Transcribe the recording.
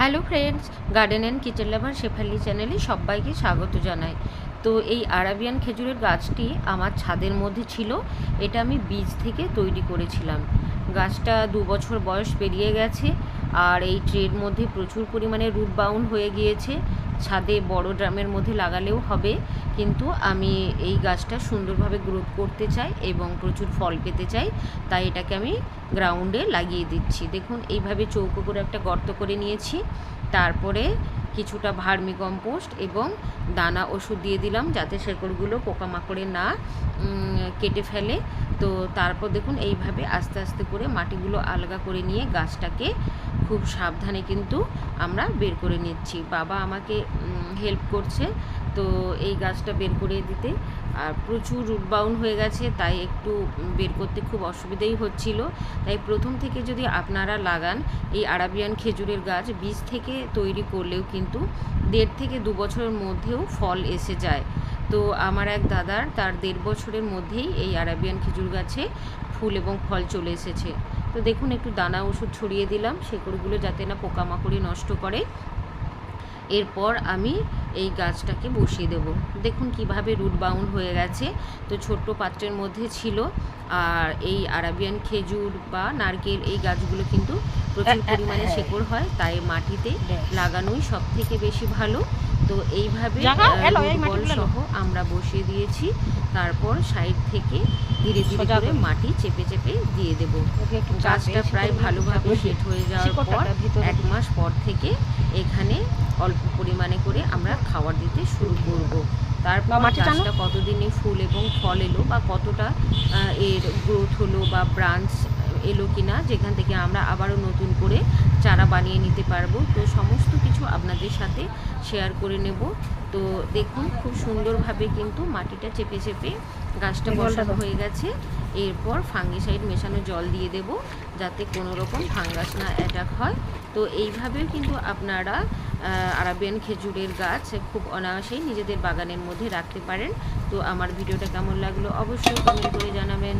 Hello friends garden and kitchen lover Shefali চ্যানেলে সবাইকে স্বাগত জানাই। তো এই আরাবিয়ান খেজুরের গাছটি আমার ছাদের মধ্যে ছিল, এটা আমি বীজ থেকে তৈরি করেছিলাম। গাছটা দু বছর বয়স পেরিয়ে গেছে আর এই ট্রের মধ্যে প্রচুর পরিমাণে রুট বাউন্ড হয়ে গিয়েছে। ছাদে বড় ড্রামের মধ্যে লাগালেও হবে। কিন্তু আমি এই গাছটা সুন্দরভাবে গ্রোথ করতে চাই এবং প্রচুর ফল পেতে চাই, তাই এটাকে আমি গ্রাউন্ডে লাগিয়ে দিচ্ছি। দেখুন, এইভাবে চৌকো করে একটা গর্ত করে নিয়েছি। তারপরে কিছুটা ভার্মি কম্পোস্ট এবং দানা ওষুধ দিয়ে দিলাম যাতে শেকড়গুলো পোকামাকড়ে না কেটে ফেলে। তো তারপর দেখুন, এইভাবে আস্তে আস্তে করে মাটিগুলো আলগা করে নিয়ে গাছটাকে খুব সাবধানে কিন্তু আমরা বের করে নিচ্ছি। বাবা আমাকে হেল্প করছে। তো এই গাছটা বের করে দিতে। আর প্রচুর রুট বাউন্ড হয়ে গেছে, তাই একটু বের করতে খুব অসুবিধেই হচ্ছিল। তাই প্রথম থেকে যদি আপনারা লাগান, এই আরাবিয়ান খেজুরের গাছ বীজ থেকে তৈরি করলেও কিন্তু দেড় থেকে দু বছরের মধ্যেও ফল এসে যায়। তো আমার এক দাদার তার দেড় বছরের মধ্যেই এই আরাবিয়ান খেজুর গাছে ফুল এবং ফল চলে এসেছে। তো দেখুন, একটু দানা ওষুধ ছড়িয়ে দিলাম, শেকড়গুলো যাতে না পোকামাকড়ি নষ্ট করে। এরপর আমি এই গাছটাকে বসিয়ে দেব। দেখুন কীভাবে রুট বাউন্ড হয়ে গেছে। তো ছোট্ট পাত্রের মধ্যে ছিল। আর এই আরাবিয়ান খেজুর বা নারকেল এই গাছগুলো কিন্তু প্রচুর পরিমাণে শেকড় হয়। তাই মাটিতে লাগানোই সব থেকে বেশি ভালো। তো এইভাবে। সহ আমরা বসিয়ে দিয়েছি। তারপর সাইড থেকে ধীরে ধীরে করে। মাটি চেপে চেপে দিয়ে দেব। গাছটা প্রায় ভালোভাবে সেট হয়ে যাওয়ার পর এক মাস পর থেকে এখানে অল্প পরিমাণে করে আমরা খাবার দিতে শুরু করব। তারপর গাছটা কতদিনে ফুল এবং ফল এলো বা কতটা এর গ্রোথ হলো বা ব্রাঞ্চ এলো কিনা যেখান থেকে আমরা আবারও নতুন করে চারা বানিয়ে নিতে পারব। তো সমস্ত কিছু আপনাদের সাথে শেয়ার করে নেব। তো দেখুন খুব সুন্দরভাবে কিন্তু মাটিটা চেপে চেপে গাছটা বসানো হয়ে গেছে। এরপর ফাঙ্গিসাইড মেশানো জল দিয়ে দেব যাতে কোনো রকম ফাঙ্গাস না অ্যাটাক হয়। তো এইভাবেও কিন্তু আপনারা আরাবিয়ান খেজুরের গাছ খুব অনায়াসেই নিজেদের বাগানের মধ্যে রাখতে পারেন। তো আমার ভিডিওটা কেমন লাগল অবশ্যই কমেন্ট করে জানাবেন।